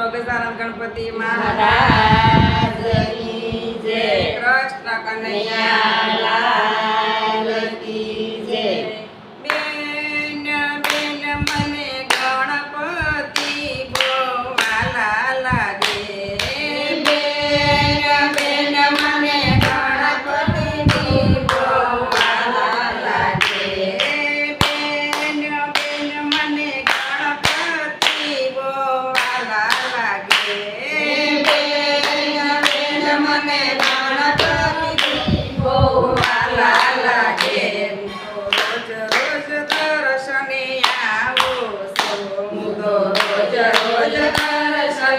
બોલો ગજાનંદ ગણપતિ મહારાજ કૃષ્ણ કનૈયા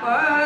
Papa.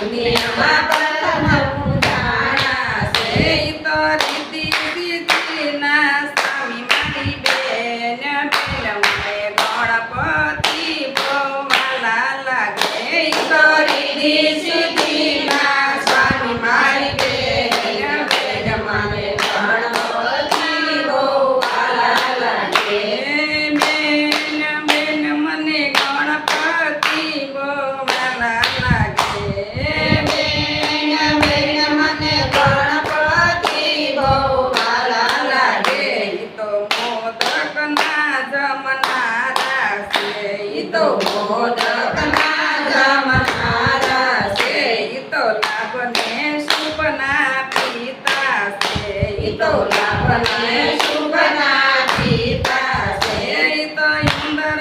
તો બોધકના જમનારા છે. ઈ તો સુપના પિતા છે. ઈ તો લાભને સુપના છે. ઈ તો ઇન્દર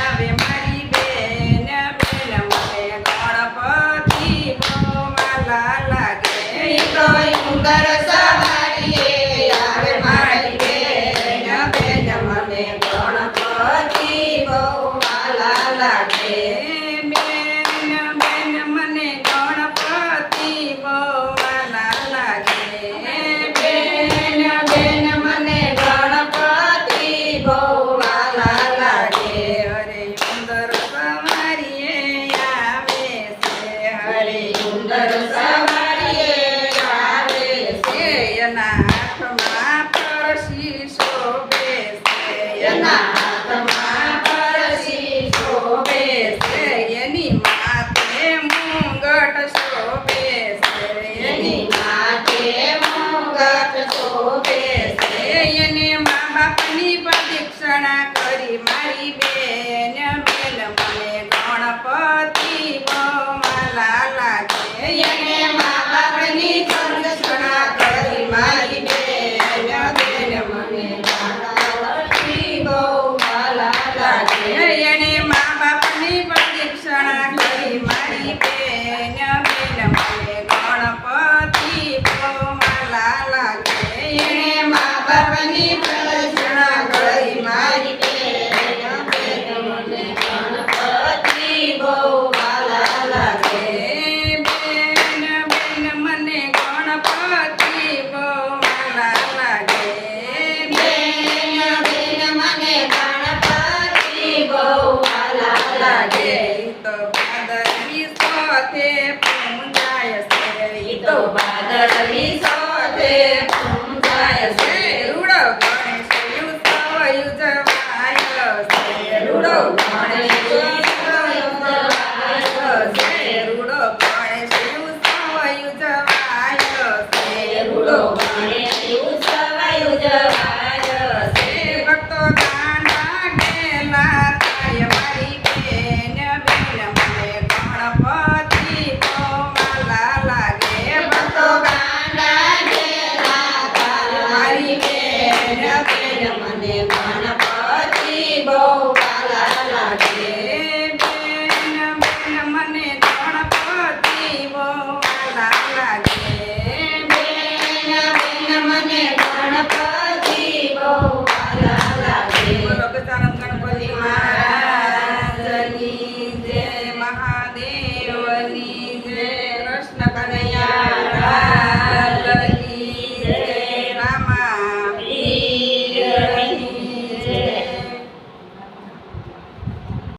આવે મારી બેન. બેન મને ગણપતિ લાગે. ઈ તો લાગે તો બાદરી સાથે પૂંજાય છે તો બાદરી સાથે પૂંજાય છે રૂડો ગણેશ યુદ્ધ યુજવાય છે રૂડો ગણેશ રૂડો ગણેશ યુદ્ધ યુજવાય છે રૂડો